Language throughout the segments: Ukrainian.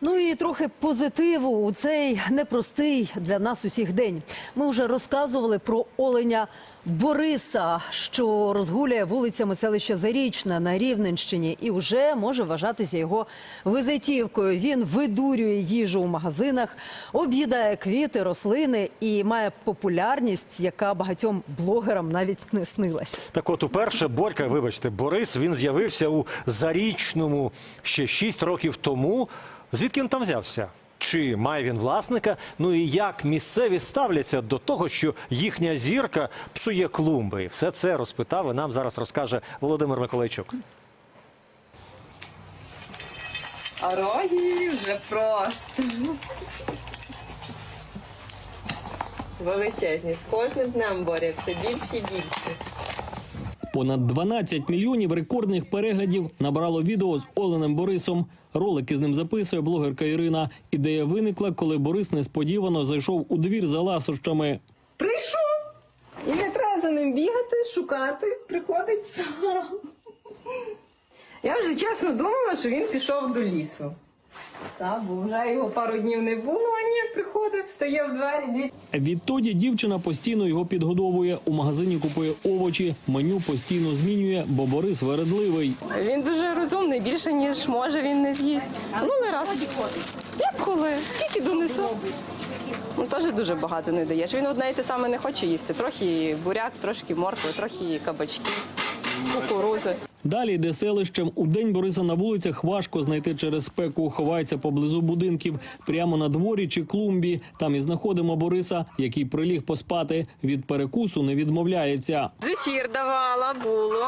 Ну і трохи позитиву у цей непростий для нас усіх день. Ми вже розказували про оленя Бориса, що розгуляє вулицями селища Зарічне на Рівненщині, і вже може вважатися його визитівкою. Він видурює їжу у магазинах, об'їдає квіти, рослини і має популярність, яка багатьом блогерам навіть не снилась. Так от уперше Борька, вибачте, Борис, він з'явився у Зарічному ще 6 років тому. Звідки він там взявся? Чи має він власника? Ну і як місцеві ставляться до того, що їхня зірка псує клумби? Все це розпитав і нам зараз розкаже Володимир Миколайчук. А роги вже просто. Величезні. З кожним днем борються більше і більше. Понад 12 мільйонів рекордних переглядів набрало відео з Оленем Борисом. Ролики з ним записує блогерка Ірина. Ідея виникла, коли Борис несподівано зайшов у двір за ласощами. Прийшов! І не треба за ним бігати, шукати, приходить сам. Я вже чесно думала, що він пішов до лісу. Так, бо вже його пару днів не було, а ні, приходить, встає в двері, Відтоді дівчина постійно його підгодовує. У магазині купує овочі, меню постійно змінює, бо Борис вередливий. Він дуже розумний, більше ніж може він не з'їсть. Ну не раз. Як коли? Скільки донесу? Ну теж дуже багато не даєш. Він одне й те саме не хоче їсти. Трохи буряк, трошки моркви, трохи кабачки, кукурузи. Далі йде селищем. У день Бориса на вулицях важко знайти через спеку. Ховається поблизу будинків, прямо на дворі чи клумбі. Там і знаходимо Бориса, який приліг поспати. Від перекусу не відмовляється. Зефір давала, було,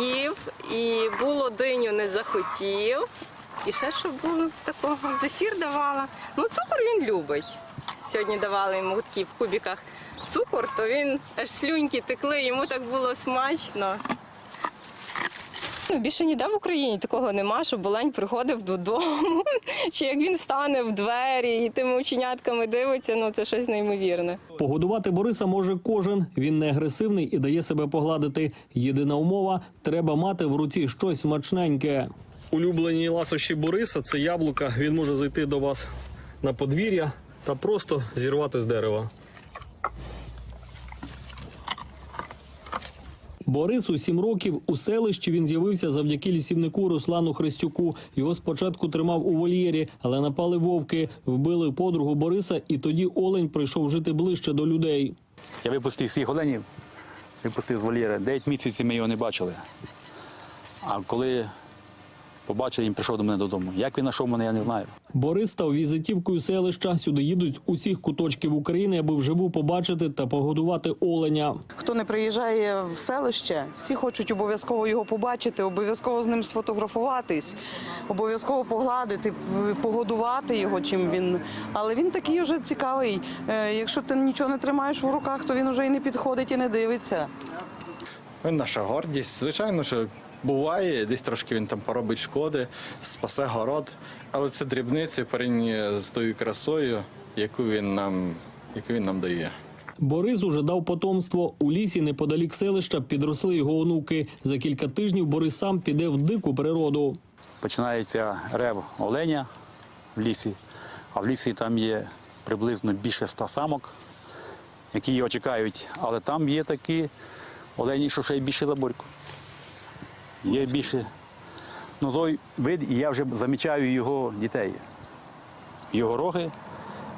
їв, і було диню не захотів. І ще що було такого? Зефір давала. Ну, цукор він любить. Сьогодні давали йому такі в кубіках цукор, то він аж слюньки текли, йому так було смачно. Ну, більше ніде в Україні такого нема, щоб Олень приходив додому. Чи як він стане в двері і тими оченятками дивиться, ну це щось неймовірне. Погодувати Бориса може кожен. Він не агресивний і дає себе погладити. Єдина умова треба мати в руці щось смачненьке. Улюблені ласощі Бориса це яблука. Він може зайти до вас на подвір'я та просто зірвати з дерева. Борису сім років у селищі він з'явився завдяки лісівнику Руслану Христюку. Його спочатку тримав у вольєрі, але напали вовки, вбили подругу Бориса, і тоді Олень прийшов жити ближче до людей. Я випустив всіх оленів, випустив з вольєра. Дев'ять місяців ми його не бачили. А коли побачив, він прийшов до мене додому. Як він знайшов мене, я не знаю. Борис став візитівкою селища. Сюди їдуть з усіх куточків України, аби вживу побачити та погодувати оленя. Хто не приїжджає в селище, всі хочуть обов'язково його побачити, обов'язково з ним сфотографуватись, обов'язково погладити, погодувати його, чим він. Але він такий вже цікавий. Е, Якщо ти нічого не тримаєш в руках, то він вже і не підходить і не дивиться. Він наша гордість. Звичайно, що буває, десь трошки він там поробить шкоди, спасе город, але це дрібниці порівняно з тою красою, яку він нам, яку він нам дає. Борис уже дав потомство. У лісі неподалік селища підросли його онуки. За кілька тижнів Борис сам піде в дику природу. Починається рев оленя в лісі, а в лісі там є приблизно більше ста самок, які його чекають. Але там є такі олені, що ще й більше за борьку. Є більше. Ну, той вид, і я вже замічаю його дітей. Його роги,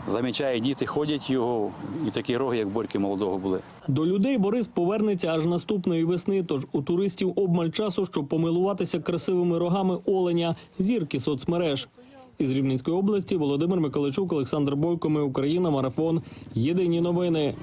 замічаю, діти ходять його, і такі роги, як борьки молодого були. До людей Борис повернеться аж наступної весни. Тож у туристів обмаль часу, щоб помилуватися красивими рогами оленя, зірки соцмереж. Із Рівненської області Володимир Миколайчук, Олександр Бойко. Ми Україна. Марафон. Єдині новини.